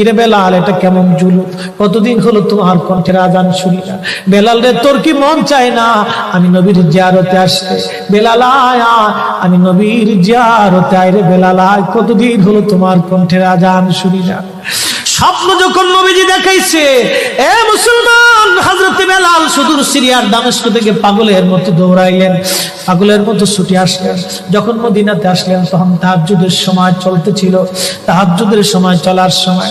বেলাল, এটা কেমন জুলু কতদিন হলো তোমার কণ্ঠের আজান শুনি না। বেলাল রে, তোর কি মন চায় না? আমি নবীর জিয়ারতে আসতে। বেলাল আয়, আমি নবীর জিয়ারতে আয় রে বেলাল আয়। কতদিন হলো তোমার কণ্ঠের আজান শুনি না। স্বপ্ন যখন নবীজি দেখাইছে, এ মুসলমান, হযরত বেলাল সুদূর সিরিয়ার দামেস্ক থেকে পাগলের মতো দৌড়াইলেন। পাগলের মধ্যে ছুটি আসলেন। যখন মদিনাতে আসলেন, তখন তাহাজুদের সময় চলতেছিল। তাহাজুদের সময় চলার সময়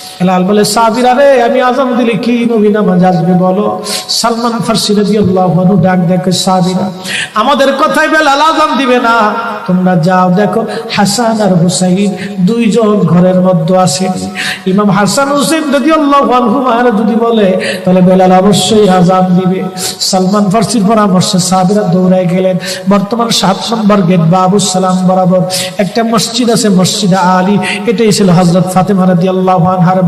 বেলাল বলে, সাবিরা রে, আমি আজান দিলে কি নবী নামাজ আসবে বলো? সালমান ফার্সি রাদিয়াল্লাহু আনহু ডাক দেখে, সাবিরা, আমাদের কথাই বেলাল আজান দিবে না। তোমরা যাও, দেখো হাসান আর হুসাইন দুইজন ঘরের মধ্যে আছেন ইমাম হাসান হুসেন রাদিয়াল্লাহু আনহু মারা যদি বলে, তাহলে বেলাল অবশ্যই আজান দিবে। সালমান ফার্সির পরামর্শে সাবিরা দৌড়ায় গেলেন। বর্তমান সাত নম্বর গেট বাবু সালাম বরাবর একটা মসজিদ আছে, মসজিদ আলী। এটাই ছিল হজরত ফাতেমা রাদিয়াল্লাহু আনহার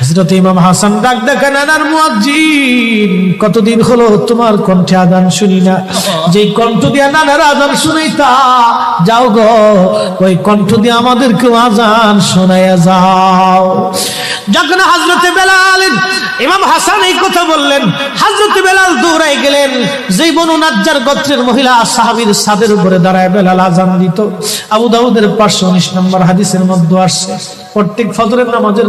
হজরত ইমাম হাসান ডাক দেখা, নানার মুয়াজ্জিন, কতদিন হলো তোমার কণ্ঠে আদান শুনি না? যেই কণ্ঠ দিয়া নানার আজান শুনাইতা, যাও গো, ওই কণ্ঠ দিয়ে আমাদেরকে আজান শোনাইয়া যাও। যখন হজরতে বেলাল, ইমাম হাসান এই কথা বললেন হজরতে বেলাল দৌড়াই গেলেন। যেই বনু নাজ্জার গোত্রের মহিলা সাহাবীর সাদের উপরে দাঁড়ায় বেলাল আজান দিত। আবু দাউদের পাঁচশো উনিশ নম্বর হাদিসের মধ্যে আসছে, প্রত্যেক ফজরের নামাজের